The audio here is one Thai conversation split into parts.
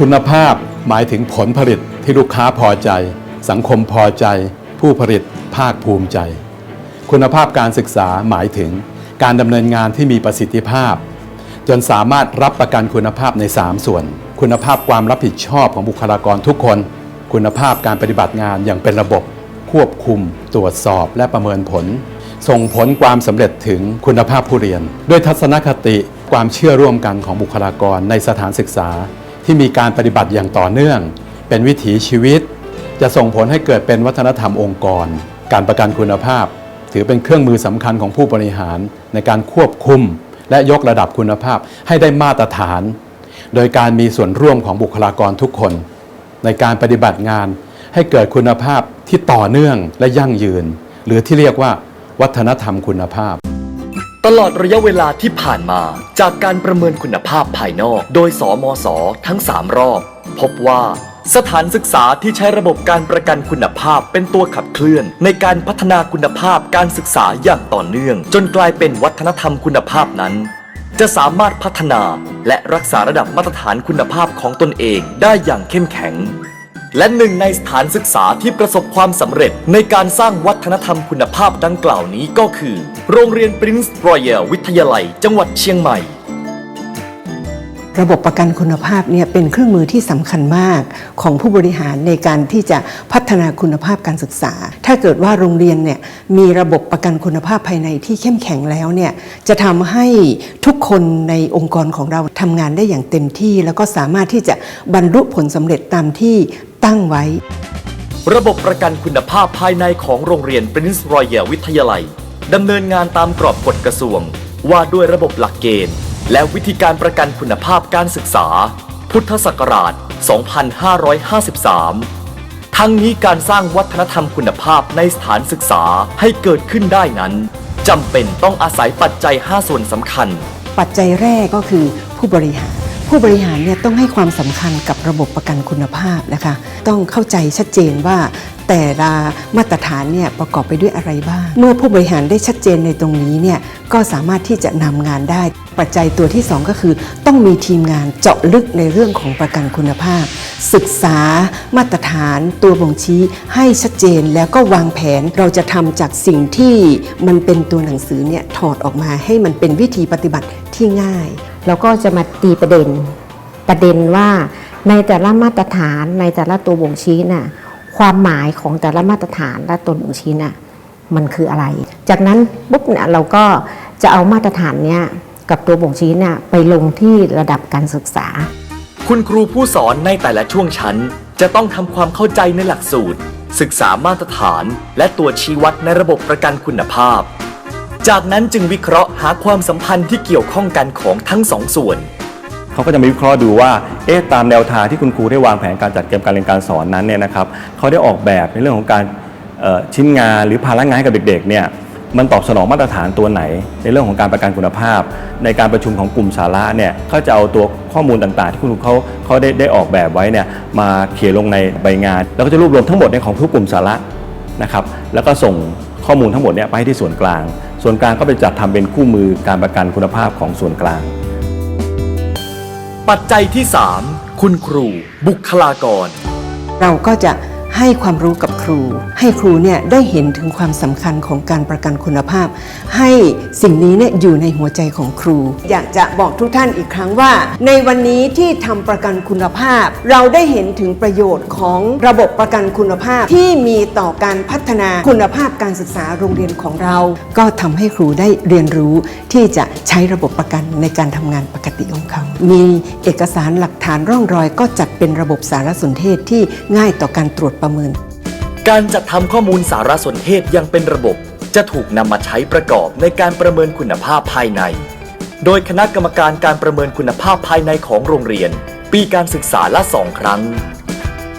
คุณภาพหมายถึงผลผลิตที่ลูกค้าพอใจ สังคมพอใจ ผู้ผลิตภาคภูมิใจ คุณภาพการศึกษาหมายถึงการดำเนินงานที่มีประสิทธิภาพ จนสามารถรับประกันคุณภาพใน 3 ส่วน คุณภาพความรับผิดชอบของบุคลากรทุกคน คุณภาพการปฏิบัติงานอย่างเป็นระบบ ควบคุม ตรวจสอบและประเมินผล ส่งผลความสำเร็จถึงคุณภาพผู้เรียน ด้วยทัศนคติความเชื่อร่วมกันของบุคลากรในสถานศึกษา ที่มีการปฏิบัติอย่างต่อเนื่อง เป็นวิถีชีวิต จะส่งผลให้เกิดเป็นวัฒนธรรมองค์กร การประกันคุณภาพ ถือเป็นเครื่องมือสำคัญของผู้บริหาร ในการควบคุม และยกระดับคุณภาพให้ได้มาตรฐาน โดยการมีส่วนร่วมของบุคลากรทุกคน ในการปฏิบัติงานให้เกิดคุณภาพที่ต่อเนื่องและยั่งยืน หรือที่เรียกว่า วัฒนธรรมคุณภาพ ตลอดระยะเวลาที่ผ่านมา จากการประเมินคุณภาพภายนอก โดยสมสทั้ง 3 รอบ พบว่าสถานศึกษาที่ใช้ระบบการประกันคุณภาพเป็นตัวขับเคลื่อน ในการพัฒนาคุณภาพการศึกษาอย่างต่อเนื่อง จนกลายเป็นวัฒนธรรมคุณภาพนั้น จะสามารถพัฒนาและรักษาระดับมาตรฐานคุณภาพของตนเองได้อย่างเข้มแข็ง และหนึ่งในสถานศึกษาที่ประสบความสำเร็จในการสร้างวัฒนธรรมคุณภาพดังกล่าวนี้ก็คือ โรงเรียน Prince Royal วิทยาลัย จังหวัดเชียงใหม่ ระบบประกันคุณภาพเนี่ยเป็นเครื่องมือที่สำคัญมากของผู้บริหารในการที่จะพัฒนาคุณภาพการศึกษา ถ้าเกิดว่าโรงเรียนเนี่ยมีระบบประกันคุณภาพภายในที่เข้มแข็งแล้วเนี่ยจะทำให้ทุกคนในองค์กรของเราทำงานได้อย่างเต็มที่ แล้วก็สามารถที่จะบรรลุผลสำเร็จตามที่ ตั้งไว้ ระบบประกันคุณภาพภายในของโรงเรียน Prince Royal วิทยาลัยดำเนินงานตามกรอบกฎกระทรวง ว่าด้วยระบบหลักเกณฑ์ และวิธีการประกันคุณภาพการศึกษา พุทธศักราช 2553 ทั้งนี้การสร้างวัฒนธรรมคุณภาพในสถานศึกษาให้เกิดขึ้นได้นั้นจำเป็นต้องอาศัยปัจจัย 5 ส่วนสำคัญ ปัจจัยแรกก็คือผู้บริหาร ผู้บริหารเนี่ยต้องให้ความสำคัญกับระบบประกันคุณภาพนะคะ ต้องเข้าใจชัดเจนว่าแต่ละมาตรฐานเนี่ยประกอบไปด้วยอะไรบ้าง เมื่อผู้บริหารได้ชัดเจนในตรงนี้เนี่ยก็สามารถที่จะนำงานได้ ปัจจัยตัวที่ 2 ก็คือ ต้องมีทีมงานเจาะลึกในเรื่องของประกันคุณภาพ ศึกษามาตรฐานตัวบ่งชี้ให้ชัดเจนแล้วก็วางแผนเราจะทำจากสิ่งที่มันเป็นตัวหนังสือเนี่ยถอดออกมาให้มันเป็นวิธีปฏิบัติที่ง่าย แล้วก็จะมาตีประเด็นประเด็นว่าในแต่ละมาตรฐานในแต่ละตัวบ่งชี้น่ะความหมายของแต่ละมาตรฐานและตัวบ่งชี้น่ะมันคืออะไร จากนั้นปุ๊บเนี่ยเราก็จะเอามาตรฐานเนี้ยกับตัวบ่งชี้น่ะไปลงที่ระดับการศึกษา คุณครูผู้สอนในแต่ละช่วงชั้น จะต้องทำความเข้าใจในหลักสูตร ศึกษามาตรฐาน และตัวชี้วัดในระบบประกันคุณภาพ จากนั้นจึงวิเคราะห์หาความสัมพันธ์ที่เกี่ยวข้องกันของทั้งสองส่วน เขาก็จะมาวิเคราะห์ดูว่า เอ๊ะ ตามแนวทางที่คุณครูได้วางแผนการจัดเกมการเรียนการสอนนั้นเนี่ยนะครับ เขาได้ออกแบบในเรื่องของการชิ้นงานหรือภาระงานให้กับเด็กๆ เนี่ย มันตอบสนองมาตรฐานตัวไหน ในเรื่องของการประกันคุณภาพ ในการประชุมของกลุ่มสาระเนี่ยเขาจะเอาตัวข้อมูลต่างๆ ที่คุณครูเขาเขาได้ได้ออกแบบไว้เนี่ยมาเขียนลงในใบงาน แล้วก็จะรวบรวมทั้งหมดในของทุกกลุ่มสาระนะครับ แล้วก็ส่งข้อมูลทั้งหมดเนี่ยไปที่ส่วนกลาง ส่วนกลางก็ไปจัดทำเป็นคู่มือการประกันคุณภาพของส่วนกลาง ปัจจัยที่ 3 คุณครู บุคลากร เราก็จะให้ความรู้กับ ครู ให้ครูเนี่ยได้เห็นถึงความสำคัญของการประกันคุณภาพ ให้สิ่งนี้เนี่ยอยู่ในหัวใจของครู อยากจะบอกทุกท่านอีกครั้งว่า ในวันนี้ที่ทำประกันคุณภาพ เราได้เห็นถึงประโยชน์ของระบบประกันคุณภาพที่มีต่อการพัฒนาคุณภาพการศึกษาโรงเรียนของเรา ก็ทำให้ครูได้เรียนรู้ที่จะใช้ระบบประกันในการทำงานปกติของเขา มีเอกสารหลักฐานร่องรอยก็จัดเป็นระบบสารสนเทศที่ง่ายต่อการตรวจประเมิน การจัดทำข้อมูลสารสนเทศยังเป็นระบบ จะถูกนำมาใช้ประกอบในการประเมินคุณภาพภายใน โดยคณะกรรมการการประเมินคุณภาพภายในของโรงเรียน ปีการศึกษาละสองครั้ง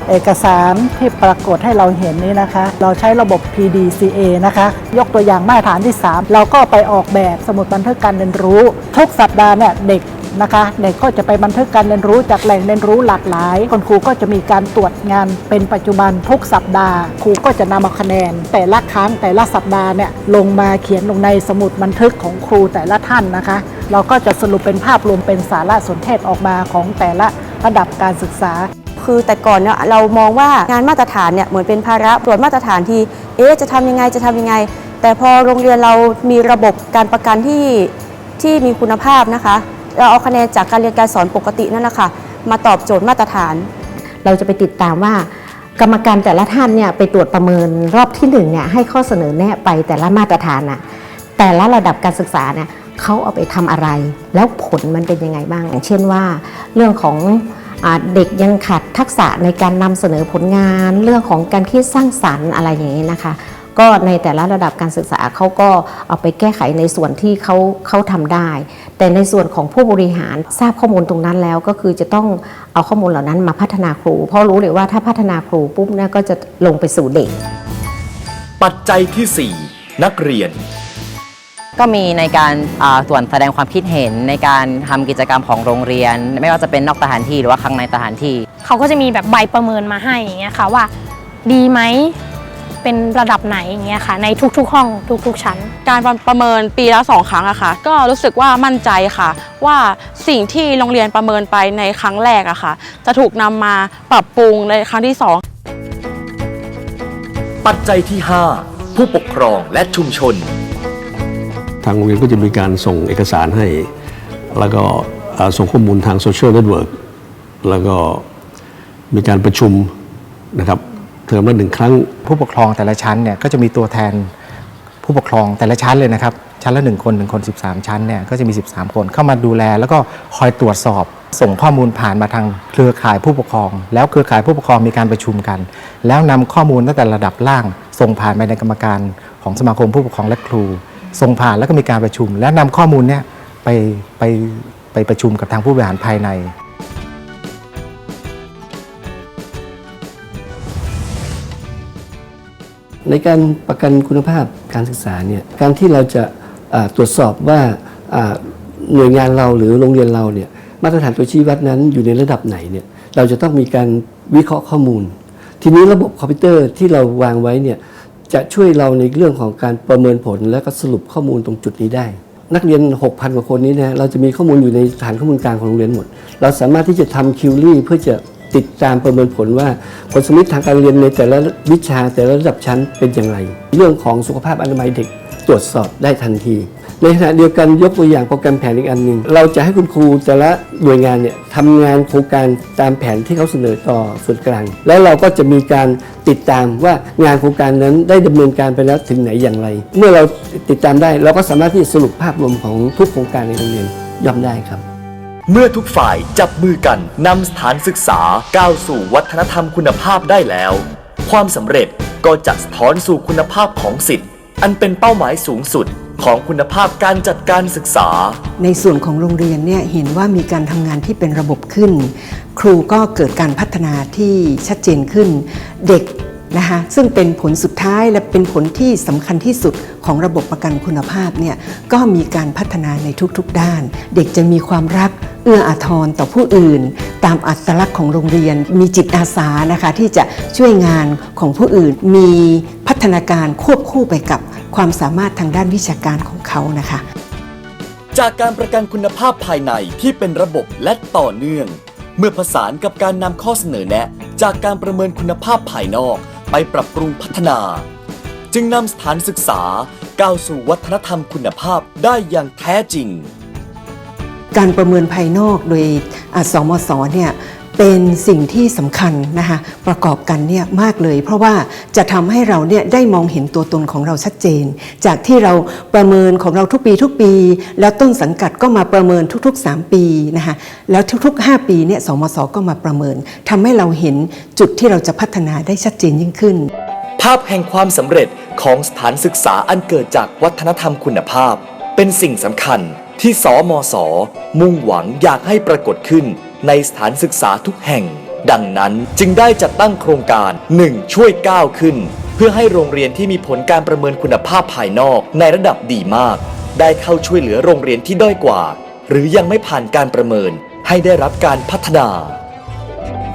เอกสารที่ปรากฏให้เราเห็นนี้นะคะ เราใช้ระบบ PDCA นะคะ ยกตัวอย่างมาตรฐานที่ 3 เราก็ไปออกแบบสมุดบันทึกการเรียนรู้ ทุกสัปดาห์เนี่ยเด็ก นะคะเด็กก็จะไปบันทึกการเรียนรู้จากแหล่งเรียนรู้หลากหลายคุณครูก็จะมีการตรวจงานเป็นปัจจุบันทุกสัปดาห์ ครูก็จะนำเอาคะแนน แต่ละครั้งแต่ละสัปดาห์เนี่ยลงมาเขียนลงในสมุดบันทึกของครูแต่ละท่านนะคะ เราก็จะสรุปเป็นภาพรวมเป็นสาระสนเทศออกมาของแต่ละระดับการศึกษาคือแต่ก่อนเนี่ยเรามองว่างานมาตรฐานเนี่ยเหมือนเป็นภาระตรวจมาตรฐานที่เอ๊ะจะทำยังไงจะทำยังไง แต่พอโรงเรียนเรามีระบบการประกันที่ที่มีคุณภาพนะคะ เราเอาคะแนนจากการเรียนการสอนปกตินั่นแหละค่ะ มาตอบโจทย์มาตรฐาน เราจะไปติดตามว่ากรรมการแต่ละท่านเนี่ยไปตรวจประเมินรอบที่หนึ่งเนี่ยให้ข้อเสนอแนะไปแต่ละมาตรฐานน่ะแต่ละระดับการศึกษาเนี่ยเขาเอาไปทำอะไร แล้วผลมันเป็นยังไงบ้าง อย่างเช่นว่า เรื่องของอเด็กยังขาดทักษะในการนำเสนอผลงาน เรื่องของการคิดสร้างสรรค์อะไรอย่างนี้นะคะ ก็ในแต่ละระดับการศึกษาเขาก็เอาไปแก้ไขในส่วนที่เขาเขาทำได้ แต่ในส่วนของผู้บริหารทราบข้อมูลตรงนั้นแล้วก็คือจะต้องเอาข้อมูลเหล่านั้นมาพัฒนาครู เพราะรู้เลยว่าถ้าพัฒนาครูปุ๊บเนี่ยก็จะลงไปสู่เด็ก ปัจจัยที่ 4 นักเรียนก็มีในการอ่าส่วนแสดงความคิดเห็นในการทำกิจกรรมของโรงเรียน ไม่ว่าจะเป็นนอกสถานที่หรือว่าข้างในสถานที่ เขาก็จะมีแบบใบประเมินมาให้อย่างเงี้ยค่ะว่า ดีไหม เป็นระดับไหนอย่างเงี้ยค่ะ ในทุกๆ ห้องทุก ๆ ชั้น การประเมินปีละสองครั้งอะค่ะ ก็รู้สึกว่ามั่นใจค่ะ ว่าสิ่งที่โรงเรียนประเมินไปในครั้งแรกอะค่ะ จะถูกนำมาปรับปรุงในครั้งที่สองปัจจัยที่ 5 ผู้ปกครองและชุมชน ทางโรงเรียนก็จะมีการส่งเอกสารให้ แล้วก็เอ่อส่งข้อมูลทางโซเชียลเน็ตเวิร์กแล้วก็มีการประชุมนะครับ เทอมละหนึ่งครั้ง ผู้ปกครองแต่ละชั้นเนี่ยก็จะมีตัวแทนผู้ปกครองแต่ละชั้นเลยนะครับ ชั้นละ 1 คน 1 คน 13 ชั้นเนี่ยก็จะมี 13 คนเข้ามาดูแล แล้วก็คอยตรวจสอบ ส่งข้อมูลผ่านมาทางเครือข่ายผู้ปกครอง แล้วเครือข่ายผู้ปกครองมีการประชุมกัน แล้วนำข้อมูลตั้งแต่ระดับล่าง ส่งผ่านไปในกรรมการของสมาคมผู้ปกครองและครู ส่งผ่านแล้วก็มีการประชุม แล้วนำข้อมูลเนี่ยไปไปไปประชุมกับทางผู้บริหารภายใน ในการประกันคุณภาพการศึกษาเนี่ยการที่เราจะตรวจสอบว่าอ่าหน่วยงานเราหรือโรงเรียนเราเนี่ยมาตรฐานตัวชี้วัดนั้นอยู่ในระดับไหนเนี่ยเราจะต้องมีการวิเคราะห์ข้อมูล ทีนี้ระบบคอมพิวเตอร์ที่เราวางไว้เนี่ยจะช่วยเราในเรื่องของการประเมินผลและก็สรุปข้อมูลตรงจุดนี้ได้ นักเรียน 6,000 กว่าคนนี้นะเราจะมีข้อมูลอยู่ในฐานข้อมูลกลางของโรงเรียนหมด เราสามารถที่จะทำคิวรี่เพื่อจะ ติดตามประเมินผลว่าผลสมมติทางการเรียนในแต่ละวิชาแต่ละระดับชั้นเป็นอย่างไร เรื่องของสุขภาพอนามัยเด็กตรวจสอบได้ทันที ในขณะเดียวกันยกตัวอย่างโปรแกรมแผนอีกอันหนึ่งเราจะให้คุณครูแต่ละหน่วยงานเนี่ยทำงานโครงการตามแผนที่เขาเสนอต่อส่วนกลาง แล้วเราก็จะมีการติดตามว่างานโครงการนั้นได้ดำเนินการไปแล้วถึงไหนอย่างไร เมื่อเราติดตามได้เราก็สามารถที่จะสรุปภาพรวมของทุกโครงการในโรงเรียนย่อมได้ครับ เมื่อทุกฝ่ายจับมือกันนำสถานศึกษาก้าวสู่วัฒนธรรมคุณภาพได้แล้ว ความสำเร็จก็จะสะท้อนสู่คุณภาพของสิทธิ์ อันเป็นเป้าหมายสูงสุดของคุณภาพการจัดการศึกษา ในส่วนของโรงเรียนเนี่ยเห็นว่ามีการทำงานที่เป็นระบบขึ้น ครูก็เกิดการพัฒนาที่ชัดเจนขึ้น เด็ก นะคะซึ่งเป็นผลสุดท้ายและเป็นผลที่สำคัญที่สุดของระบบประกันคุณภาพเนี่ยก็มีการพัฒนาในทุกๆด้าน เด็กจะมีความรักเอื้ออาทรต่อผู้อื่น ตามอัตลักษณ์ของโรงเรียน มีจิตอาสานะคะที่จะช่วยงานของผู้อื่น มีพัฒนาการควบคู่ไปกับความสามารถทางด้านวิชาการของเขานะคะ จากการประกันคุณภาพภายในที่เป็นระบบและต่อเนื่อง เมื่อผสานกับการนำข้อเสนอแนะ จากการประเมินคุณภาพภายนอก ไปปรับปรุงพัฒนา จึงนำสถานศึกษาก้าวสู่วัฒนธรรมคุณภาพได้อย่างแท้จริง การประเมินภายนอกโดยอสมสเนี่ย เป็นสิ่งที่สำคัญนะคะประกอบกันเนี่ยมากเลย เพราะว่าจะทำให้เราเนี่ยได้มองเห็นตัวตนของเราชัดเจน จากที่เราประเมินของเราทุกปีทุกปี แล้วต้นสังกัดก็มาประเมินทุก ๆ 3 ปีนะคะแล้วทุก ๆ 5 ปีเนี่ยสมสก็มาประเมินทำให้เราเห็นจุดที่เราจะพัฒนาได้ชัดเจนยิ่งขึ้น ภาพแห่งความสำเร็จของสถานศึกษาอันเกิดจากวัฒนธรรมคุณภาพ เป็นสิ่งสำคัญที่สมสมุ่งหวังอยากให้ปรากฏขึ้น ในสถานศึกษาทุกแห่ง ดังนั้นจึงได้จัดตั้งโครงการ 1 ช่วยก้าวขึ้น เพื่อให้โรงเรียนที่มีผลการประเมินคุณภาพภายนอกในระดับดีมาก ได้เข้าช่วยเหลือโรงเรียนที่ด้อยกว่า หรือยังไม่ผ่านการประเมิน ให้ได้รับการพัฒนา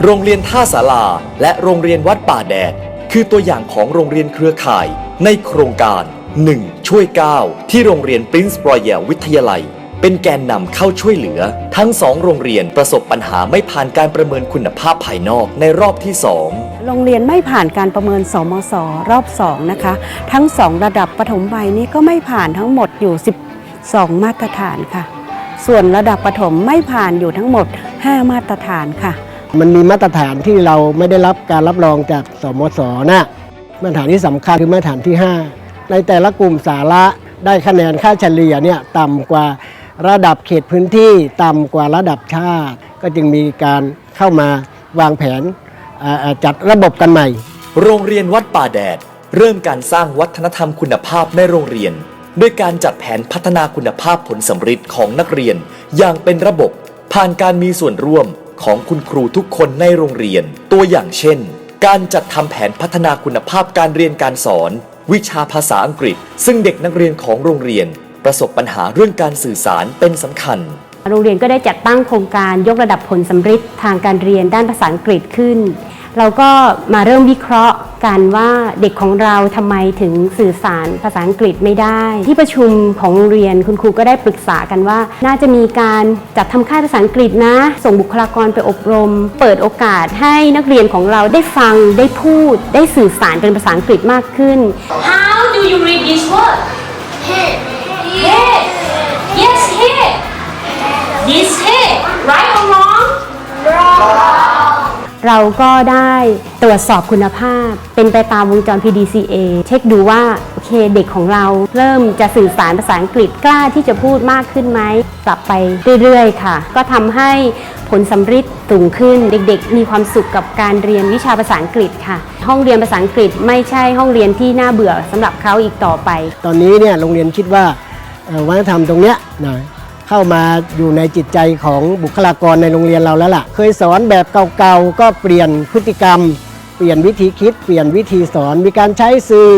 โรงเรียนท่าสาราและโรงเรียนวัดป่าแดด คือตัวอย่างของโรงเรียนเครือข่าย ในโครงการ 1 ช่วย9ที่โรงเรียนปรินซ์รอยัลวิทยาลัย เป็นแกนนำเข้าช่วยเหลือ ทั้งสองโรงเรียนประสบปัญหาไม่ผ่านการประเมินคุณภาพภายนอกในรอบที่สองโรงเรียนไม่ผ่านการประเมินสมศรอบ2นะคะ ทั้ง2ระดับปฐมวัยนี้ก็ไม่ผ่านทั้งหมดอยู่ 12 มาตรฐานค่ะ ส่วนระดับประถมไม่ผ่านอยู่ทั้งหมด 5 มาตรฐานค่ะ มันมีมาตรฐานที่เราไม่ได้รับการรับรองจากสมศนะมาตรฐานที่สำคัญคือมาตรฐานที่ 5 ในแต่ละกลุ่มสาระได้คะแนนค่าเฉลี่ยเนี่ยต่ำกว่า ระดับเขตพื้นที่ต่ำกว่าระดับชาติ ก็จึงมีการเข้ามาวางแผนจัดระบบกันใหม่ โรงเรียนวัดป่าแดด เริ่มการสร้างวัฒนธรรมคุณภาพในโรงเรียน ด้วยการจัดแผนพัฒนาคุณภาพผลสำฤทธิ์ของนักเรียน อย่างเป็นระบบผ่านการมีส่วนร่วมของคุณครูทุกคนในโรงเรียน ตัวอย่างเช่น การจัดทำแผนพัฒนาคุณภาพการเรียนการสอน วิชาภาษาอังกฤษ ซึ่งเด็กนักเรียนของโรงเรียน ประสบปัญหาเรื่องการสื่อสารเป็นสำคัญ โรงเรียนก็ได้จัดตั้งโครงการยกระดับผลสำฤทธิ์ทางการเรียนด้านภาษาอังกฤษขึ้น เราก็มาเริ่มวิเคราะห์กันว่าเด็กของเราทำไมถึงสื่อสารภาษาอังกฤษไม่ได้ ที่ประชุมของโรงเรียนคุณครูก็ได้ปรึกษากันว่า น่าจะมีการจัดทำค่ายภาษาอังกฤษนะ ส่งบุคลากรไปอบรม เปิดโอกาสให้นักเรียนของเราได้ฟังได้พูด ได้สื่อสารเป็นภาษาอังกฤษมากขึ้น How do you read this word? Head. Head. Yes, head. This head. Right or wrong? Wrong. เราก็ได้ตรวจสอบคุณภาพ เป็นไปตามวงจร PDCA เช็คดูว่าโอเคเด็กของเราเริ่มจะสื่อสารภาษาอังกฤษกล้าที่จะพูดมากขึ้นไหมปรับไปเรื่อยๆ ค่ะ ก็ทำให้ผลสำฤทธิ์สูงขึ้นเด็กๆ มีความสุขกับการเรียนวิชาภาษาอังกฤษค่ะ ห้องเรียนภาษาอังกฤษไม่ใช่ห้องเรียนที่น่าเบื่อสำหรับเขาอีกต่อไป ตอนนี้เนี่ยโรงเรียนคิดว่าเอ่อ วัฒนธรรมตรงเนี้ยนะเข้ามาอยู่ในจิตใจของบุคลากรในโรงเรียนเราแล้วล่ะ เคยสอนแบบเก่าๆก็เปลี่ยนพฤติกรรม เปลี่ยนวิธีคิด เปลี่ยนวิธีสอน มีการใช้สื่อ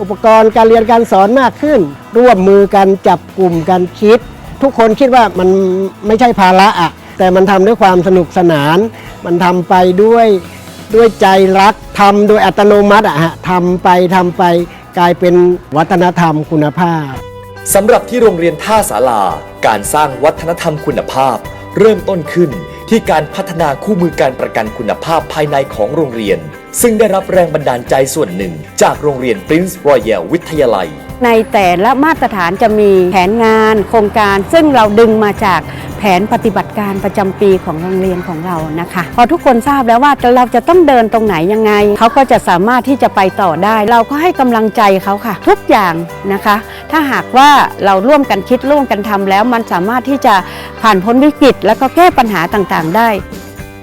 อุปกรณ์การเรียนการสอนมากขึ้น ร่วมมือกันจับกลุ่มกันคิด ทุกคนคิดว่ามันไม่ใช่ภาระอะแต่มันทำด้วยความสนุกสนาน มันทำไปด้วยด้วยใจรักทำโดยอัตโนมัติอะฮะทำไปทำไปกลายเป็นวัฒนธรรมคุณภาพ สำหรับที่โรงเรียนท่าศาลา การสร้างวัฒนธรรมคุณภาพ เริ่มต้นขึ้นที่การพัฒนาคู่มือการประกันคุณภาพภายในของโรงเรียน ซึ่งได้รับแรงบันดาลใจส่วนหนึ่ง จากโรงเรียน Prince Royal วิทยาลัย ในแต่ละมาตรฐานจะมีแผนงานโครงการ ซึ่งเราดึงมาจากแผนปฏิบัติการประจำปีของโรงเรียนของเรานะคะ พอทุกคนทราบแล้วว่าเราจะต้องเดินตรงไหนยังไง เขาก็จะสามารถที่จะไปต่อได้ เราก็ให้กำลังใจเขาค่ะ ทุกอย่างนะคะ ถ้าหากว่าเราร่วมกันคิดร่วมกันทำแล้ว มันสามารถที่จะผ่านพ้นวิกฤต แล้วก็แก้ปัญหาต่างๆ ได้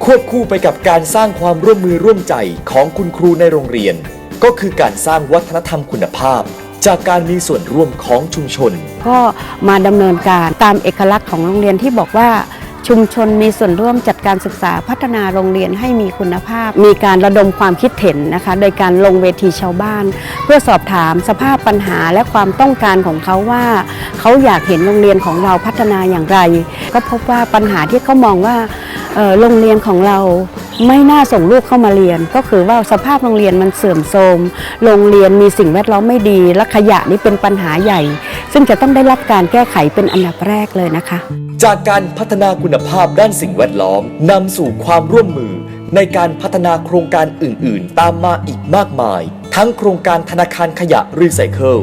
ควบคู่ไปกับการสร้างความร่วมมือร่วมใจของคุณครูในโรงเรียน ก็คือการสร้างวัฒนธรรมคุณภาพ จากการมีส่วนร่วมของชุมชน ก็มาดำเนินการตามเอกลักษณ์ของโรงเรียนที่บอกว่า ชุมชนมีส่วนร่วมจัดการศึกษาพัฒนาโรงเรียนให้มีคุณภาพ มีการระดมความคิดเห็นนะคะ โดยการลงเวทีชาวบ้าน เพื่อสอบถามสภาพปัญหาและความต้องการของเขาว่า เขาอยากเห็นโรงเรียนของเราพัฒนาอย่างไร ก็พบว่าปัญหาที่เขามองว่าโรงเรียนของเรา ไม่น่าส่งลูกเข้ามาเรียน ก็คือว่าสภาพโรงเรียนมันเสื่อมโทรมโรงเรียนมีสิ่งแวดล้อมไม่ดี และขยะนี่เป็นปัญหาใหญ่ ซึ่งจะต้องได้รับการแก้ไขเป็นอันดับแรกเลยนะคะ จากการพัฒนาคุณภาพด้านสิ่งแวดล้อมนำสู่ความร่วมมือ ในการพัฒนาโครงการอื่น ๆ ตามมาอีกมากมาย ทั้งโครงการธนาคารขยะรีไซเคิล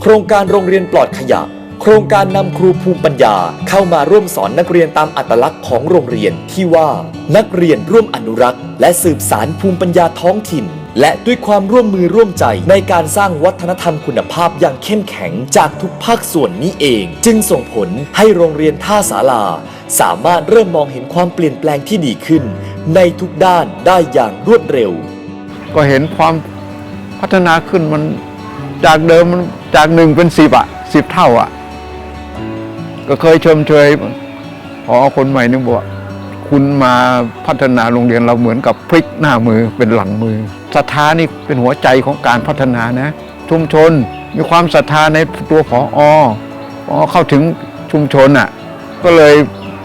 โครงการโรงเรียนปลอดขยะ ครงการนำครูภูมิปัญญา เข้ามาร่วมสอนนักเรียนตามอัตลักษณ์ของโรงเรียนที่ว่านักเรียนร่วมอนุรักษ์ และสืบสารภูมิปัญญาท้องถิ่น และด้วยความร่วมมือร่วมใจในการสร้างวัฒนธรรมคุณภาพอย่างเข้มแข็งจากทุกภาคส่วนนี้เอง จึงส่งผลให้โรงเรียนท่าสาลา สามารถเริ่มมองเห็นความเปลี่ยนแปลงที่ดีขึ้น ในทุกด้านได้อย่างรวดเร็ว ก็เห็นความพัฒนาขึ้นมันจากเดิมมันจากหนึ่งเป็นสิบอะสิบเท่าอะ ก็เคยชมเชยพอคนใหม่นึกบอกว่าคุณมาพัฒนาโรงเรียนเราเหมือนกับพลิกหน้ามือเป็นหลังมือศรัทธานี่เป็นหัวใจของการพัฒนานะชุมชนมีความศรัทธาในตัวผออพอเข้าถึงชุมชนอะก็เลย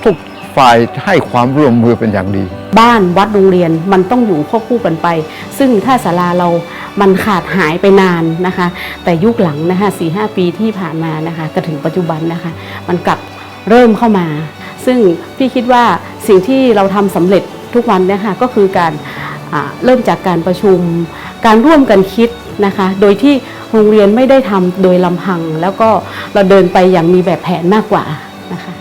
ทุกฝ่ายให้ความร่วมมือเป็นอย่างดี บ้านวัดโรงเรียนมันต้องอยู่ควบคู่กันไป ซึ่งถ้าศาลาเรา มันขาดหายไปนานนะคะ แต่ยุคหลังนะคะสี่ห้าปีที่ผ่านมานะคะก็ถึงปัจจุบันนะคะ มันกลับเริ่มเข้ามา ซึ่งพี่คิดว่าสิ่งที่เราทำสำเร็จทุกวันนี่ยค่ะก็คือการเริ่มจากการประชุม การร่วมกันคิดนะคะ โดยที่โรงเรียนไม่ได้ทำโดยลำพัง แล้วก็เราเดินไปอย่างมีแบบแผนมากกว่านะคะ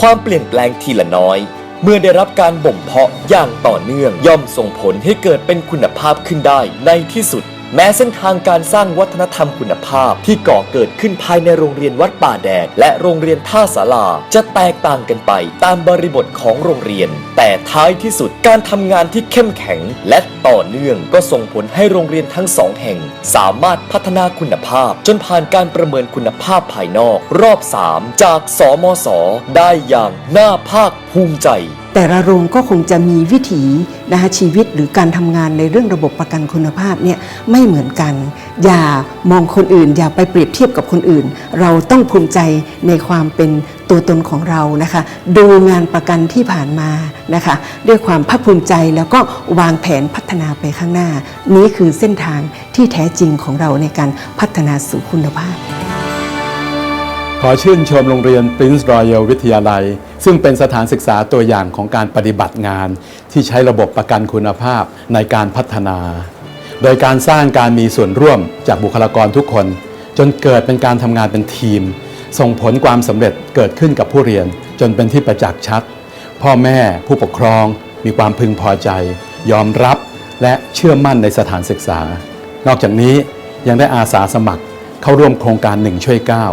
ความเปลี่ยนแปลงทีละน้อย เมื่อได้รับการบ่มเพาะอย่างต่อเนื่องย่อมส่งผลให้เกิดเป็นคุณภาพขึ้นได้ในที่สุด แม้เส้นทางการสร้างวัฒนธรรมคุณภาพที่ก่อเกิดขึ้นภายในโรงเรียนวัดป่าแดด และโรงเรียนท่าสาราจะแตกต่างกันไปตามบริบทของโรงเรียน แต่ท้ายที่สุดการทำงานที่เข้มแข็ง และต่อเนื่องก็ส่งผลให้โรงเรียนทั้งสองแห่ง สามารถพัฒนาคุณภาพ จนผ่านการประเมินคุณภาพภายนอก รอบ 3 จากสมศได้อย่างน่าภาคภูมิใจ แต่ละโรงก็คงจะมีวิถีนะคะชีวิตหรือการทำงานในเรื่องระบบประกันคุณภาพเนี่ยไม่เหมือนกัน อย่ามองคนอื่น อย่าไปเปรียบเทียบกับคนอื่น เราต้องภูมิใจในความเป็นตัวตนของเรานะคะ ดูงานประกันที่ผ่านมานะคะ ด้วยความภาคภูมิใจแล้วก็วางแผนพัฒนาไปข้างหน้า นี้คือเส้นทางที่แท้จริงของเราในการพัฒนาสู่คุณภาพ ขอชื่นชมโรงเรียน Prince Royal วิทยาลัย ซึ่งเป็นสถานศึกษาตัวอย่างของการปฏิบัติงาน ที่ใช้ระบบประกันคุณภาพในการพัฒนา โดยการสร้างการมีส่วนร่วมจากบุคลากรทุกคน จนเกิดเป็นการทำงานเป็นทีม ส่งผลความสำเร็จเกิดขึ้นกับผู้เรียน จนเป็นที่ประจักษ์ชัด พ่อแม่ผู้ปกครอง มีความพึงพอใจ ยอมรับและเชื่อมั่นในสถานศึกษา นอกจากนี้ยังได้อาสาสมัครเข้าร่วมโครงการหนึ่งช่วยก้า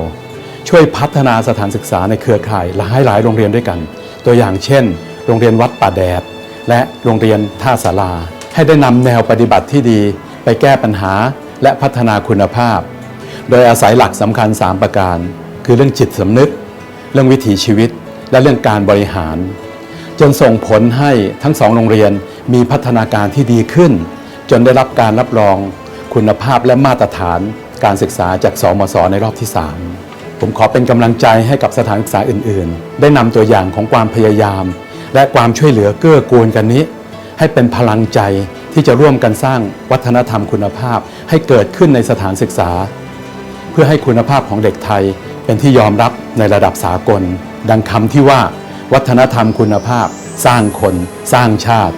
ช่วยพัฒนาสถานศึกษาในเครือข่ายหลายหลายโรงเรียนด้วยกัน ตัวอย่างเช่น โรงเรียนวัดป่าแดด และโรงเรียนท่าสาราให้ได้นำแนวปฏิบัติที่ดี ไปแก้ปัญหาและพัฒนาคุณภาพ โดยอาศัยหลักสำคัญ 3 ประการ คือเรื่องจิตสำนึก เรื่องวิถีชีวิต และเรื่องการบริหาร จนส่งผลให้ทั้งสองโรงเรียนมีพัฒนาการที่ดีขึ้น จนได้รับการรับรอง คุณภาพและมาตรฐานการศึกษาจากสมศในรอบที่ 3 ผมขอเป็นกำลังใจให้กับสถานศึกษาอื่น ๆ ได้นำตัวอย่างของความพยายาม และความช่วยเหลือเกื้อกูลกันนี้ ให้เป็นพลังใจที่จะร่วมกันสร้างวัฒนธรรมคุณภาพ ให้เกิดขึ้นในสถานศึกษา เพื่อให้คุณภาพของเด็กไทยเป็นที่ยอมรับในระดับสากล ดังคำที่ว่า วัฒนธรรมคุณภาพ สร้างคน สร้างชาติ